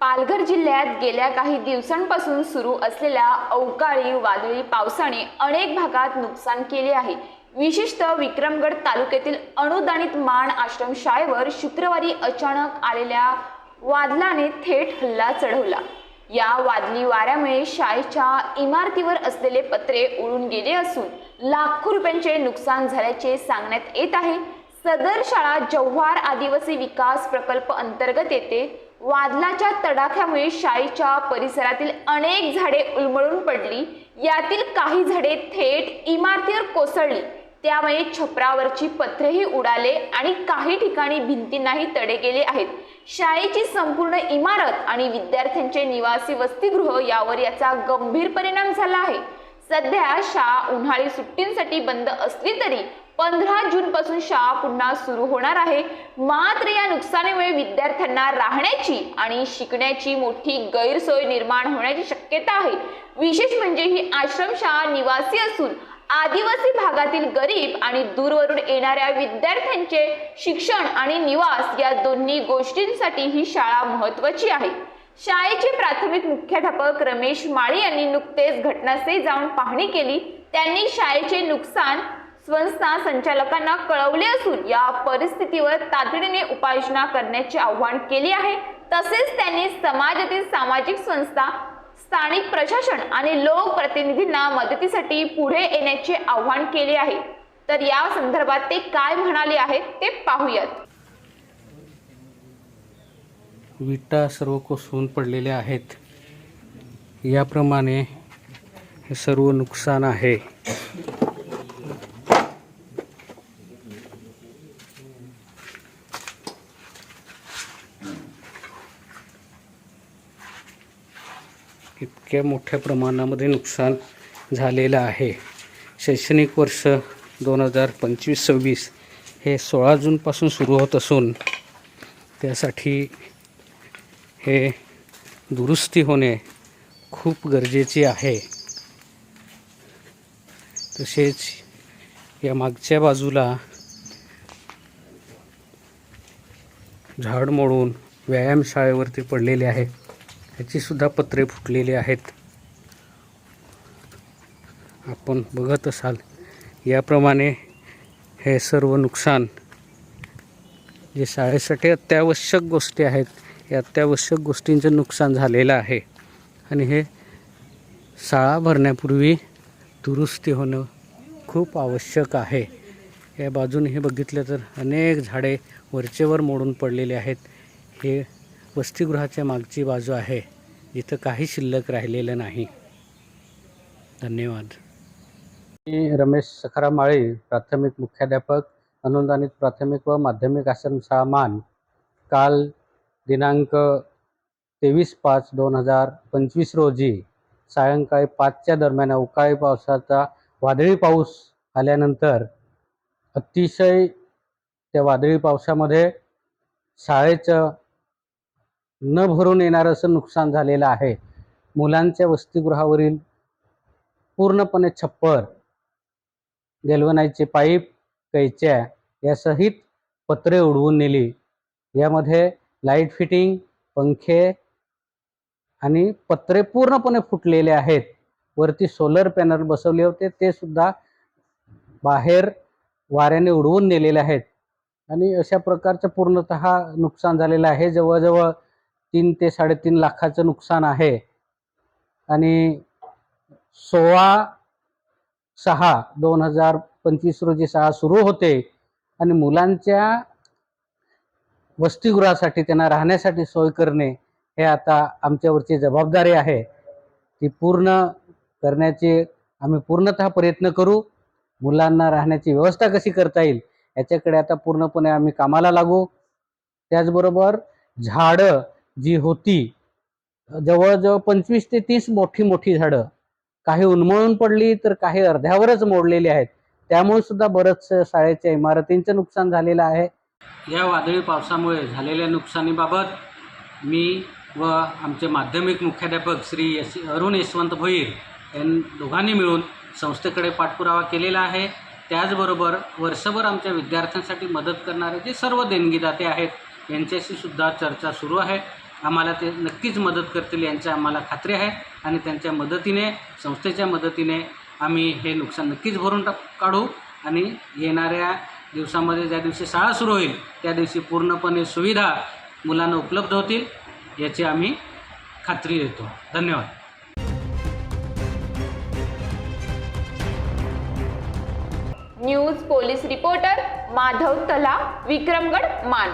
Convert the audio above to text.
पालघर जिल्ह्यात गेल्या काही दिवसांपासून सुरू असलेल्या अवकाळी वादळी पावसाने अनेक भागात नुकसान केले आहे. विशेषतः विक्रमगड तालुक्यातील अनुदानित मान आश्रम शाळेवर शुक्रवारी अचानक आलेल्या वादळाने थेट हल्ला चढवला. या वादळी वाऱ्यामुळे शाळेच्या इमारतीवर असलेले पत्रे उडून गेले असून लाखो रुपयांचे नुकसान झाल्याचे सांगण्यात येत आहे. सदर शाळा जव्हार आदिवासी विकास प्रकल्प अंतर्गत येते. वादलाच्या तडाख्यामुळे शाळेच्या परिसरातील अनेक झाडे उलमळून पडली. यातील काही झाडे थेट इमारतीवर कोसळली. त्यामुळे छपरावरची पत्रेही उडाले आणि काही ठिकाणी भिंतींनाही तडे गेले आहेत. शाळेची संपूर्ण इमारत आणि विद्यार्थ्यांचे निवासी वसतिगृह यावर याचा गंभीर परिणाम झाला आहे. सध्या शाळा उन्हाळी सुट्टींसाठी बंद असली तरी पंधरा जून पासून शाळा पुन्हा सुरू होणार आहे. मात्र या नुकसानीमुळे विद्यार्थ्यांना राहण्याची आणि शिकण्याची मोठी गैरसोय निर्माण होण्याची शक्यता आहे. विशेष म्हणजे ही आश्रमशाळा निवासी असून आदिवासी भागातील गरीब आणि दूरवरून येणाऱ्या विद्यार्थ्यांचे शिक्षण आणि निवास या दोन्ही गोष्टींसाठी ही शाळा महत्वाची आहे. शाळेचे प्राथमिक मुख्याध्यापक रमेश माळी यांनी नुकतेच घटनास्थळी जाऊन पाहणी केली. त्यांनी शाळेचे नुकसान संस्था संचालकांना कळवले असून या परिस्थितीवर तातडीने उपाययोजना करण्याचे आव्हान केले आहे. तसेच त्यांनी समाजातील सामाजिक संस्था स्थानिक प्रशासन आणि लोकप्रतिनिधींना मदतीसाठी पुढे येण्याचे आव्हान केले आहे. तर या संदर्भात ते काय म्हणाले आहेत ते पाहूयात. विटा सर्व कोसळून पडलेल्या आहेत. याप्रमाणे हे सर्व नुकसान आहे. इतक्या मोठ्या प्रमाणामध्ये नुकसान झालेलं आहे. शैक्षणिक वर्ष दोन हजार पंचवीस सव्वीस हे सोळा जूनपासून सुरू होत असून त्यासाठी हे दुरुस्ती होणे खूप गरजेचे आहे. तसेच या मागच्या बाजूला झाड मोडून व्यायामशाळेवरती पडलेले आहे ह्याची सुद्धा पत्रे फुटलेली आहेत. आपण बघत असाल याप्रमाणे हे सर्व नुकसान जे शाळेसाठी अत्यावश्यक गोष्टी आहेत या अत्यावश्यक गोष्टींचं नुकसान झालेलं आहे. आणि हे शाळा भरण्यापूर्वी दुरुस्ती होणं खूप आवश्यक आहे. या बाजूने हे बघितलं तर अनेक झाडे वरचेवर मोडून पडलेले आहेत. हे वसतिगृहाच्या मागची बाजू आहे. जिथं काही शिल्लक राहिलेलं नाही. धन्यवाद. मी रमेश सखाराम माळी प्राथमिक मुख्याध्यापक अनुदानित प्राथमिक व माध्यमिक आश्रमशाळा मान काल दिनांक तेवीस पाच दोन हजार पंचवीस रोजी सायंकाळी पाचच्या दरम्यान अवकाळी पावसाचा वादळी पाऊस आल्यानंतर अतिशय त्या वादळी पावसामध्ये शाळेचं न भरून येणारं असं नुकसान झालेलं आहे. मुलांच्या वसतिगृहावरील पूर्णपणे छप्पर गेलवनाईचे पाईप कैच्या यासहित पत्रे उडवून नेली. यामध्ये लाइट फिटिंग पंखे आणि पत्रे पूर्णपणे फुटलेले आहेत. वरती सोलर पॅनल बसवले होते. ते सुद्धा बाहेर वाऱ्याने उडवून नेलेले आहेत. आणि अशा प्रकारचं पूर्णत नुकसान झालेलं आहे. जवळजवळ तीन ते साडेतीन लाखाचं नुकसान आहे. आणि सोळा सहा दोन हजार पंचवीस रोजी शाळा सुरू होते आणि मुलांच्या वसतिगृहासाठी त्यांना राहण्यासाठी सोय करणे हे आता आमच्यावरची जबाबदारी आहे. ती पूर्ण करण्याचे आम्ही पूर्णतः प्रयत्न करू. मुलांना राहण्याची व्यवस्था कशी करता येईल याच्याकडे आता पूर्णपणे आम्ही कामाला लागू. त्याचबरोबर झाडं जी होती जवळजवळ पंचवीस ते तीस मोठी मोठी झाडं काही उन्मळून पडली तर काही अर्ध्यावरच मोडलेली आहेत. त्यामुळे सुद्धा बरंच शाळेच्या इमारतींचं नुकसान झालेलं आहे. या वादळी पावसामुळे झालेल्या नुकसानीबाबत मी व आमचे माध्यमिक मुख्याध्यापक श्री यश अरुण यशवंत भोईर यां दोघांनी मिळून संस्थेकडे पाठपुरावा केलेला आहे. त्याचबरोबर वर्षभर आमच्या विद्यार्थ्यांसाठी मदत करणारे जे सर्व देणगीदाते आहेत यांच्याशी सुद्धा चर्चा सुरू आहे. आम्हाला ते नक्कीच मदत करतील यांची आम्हाला खात्री आहे आणि त्यांच्या मदतीने संस्थेच्या मदतीने आम्ही हे नुकसान नक्कीच भरून टाक काढू आणि येणाऱ्या दिवसामध्ये ज्या दिवशी शाळा सुरू होईल त्या दिवशी पूर्णपणे सुविधा मुलांना उपलब्ध होतील याची आम्ही खात्री देतो. धन्यवाद. न्यूज पोलीस रिपोर्टर माधव तला विक्रमगड मान.